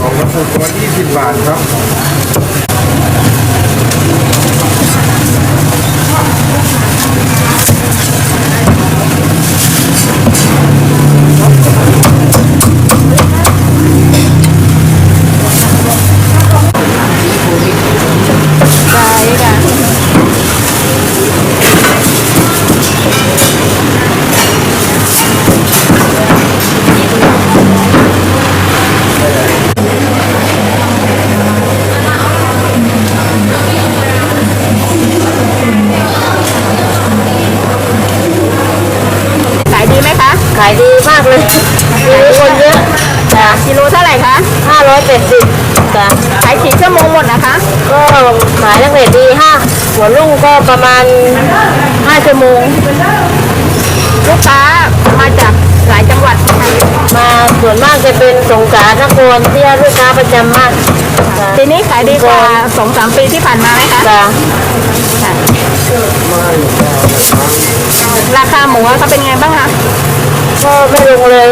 ของกระปุกละ20บาทครับ ขายดีมากเลยมีคนเยอะจ้ะกิโลเท่าไหร่คะห้าร้อยแปดสิบจ้ะขายกี่ชั่วโมงหมดนะคะ ก็ขายตั้งแต่ตีห้าหัวรุ่งก็ประมาณห้าชั่วโมง ลูกค้ามาจากหลายจังหวัดค่ะมาส่วนมากจะเป็นสงขลานครที่ลูกค้าประจำมากจ้ะทีนี้ขายดีกว่าสองสามปีที่ผ่านมาไหมคะจ้ะค่ะราคาหมูอะเขาเป็นไงบ้างคะก็ไม่ล งเลย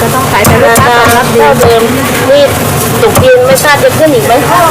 จะต้องขายแต่ลูกราค้าคาตอบรับดีเท่าเดิมนี่ตุกยินไม่ทราบจะขึ้นอีกไหมค่ะ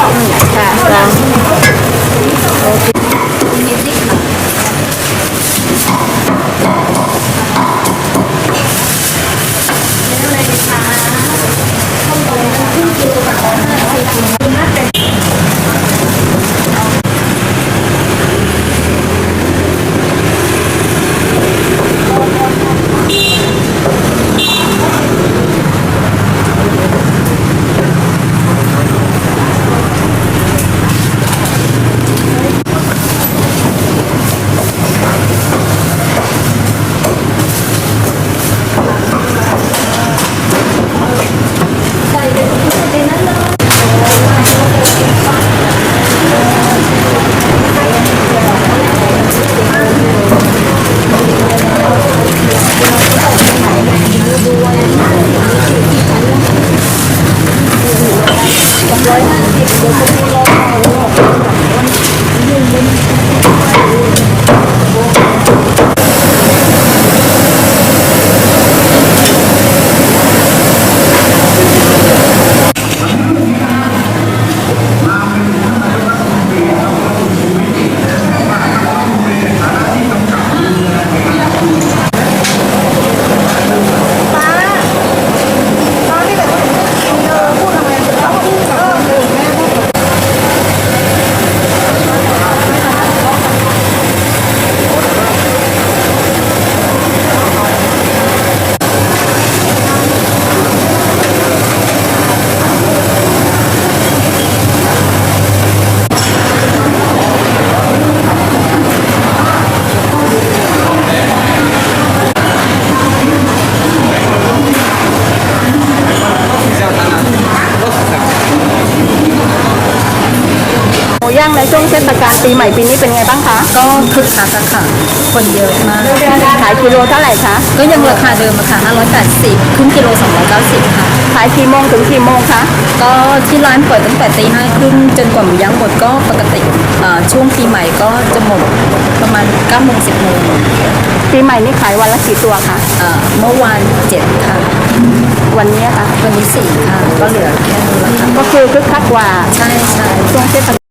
จ้ ย่างในช่วงเทศกาลปีใหม่ปีนี้เป็นไงบ้างคะ ก็คึกคักอะค่ะ คนเยอะมาก ขายกิโลเท่าไหร่คะ ก็ยังราคาเดิมอะค่ะ 580ครึ่งกิโล 290 ค่ะ ขายกี่โมงถึงกี่โมงคะ ก็ที่ร้านเปิดตั้งแต่ตีห้าครึ่งจนกว่าหมูย่างหมดก็ปกติอ่าช่วงปีใหม่ก็จะหมดประมาณ9โมง10โมงปีใหม่นี่ขายวันละกี่ตัวคะอ่าเมื่อวาน7ค่ะ วันนี้คะวันนี้4ค่ะ ก็เหลือแค่นี้ละค่ะ ก็คือคึกคักกว่า ใช่ใช่ช่วงเทศกาล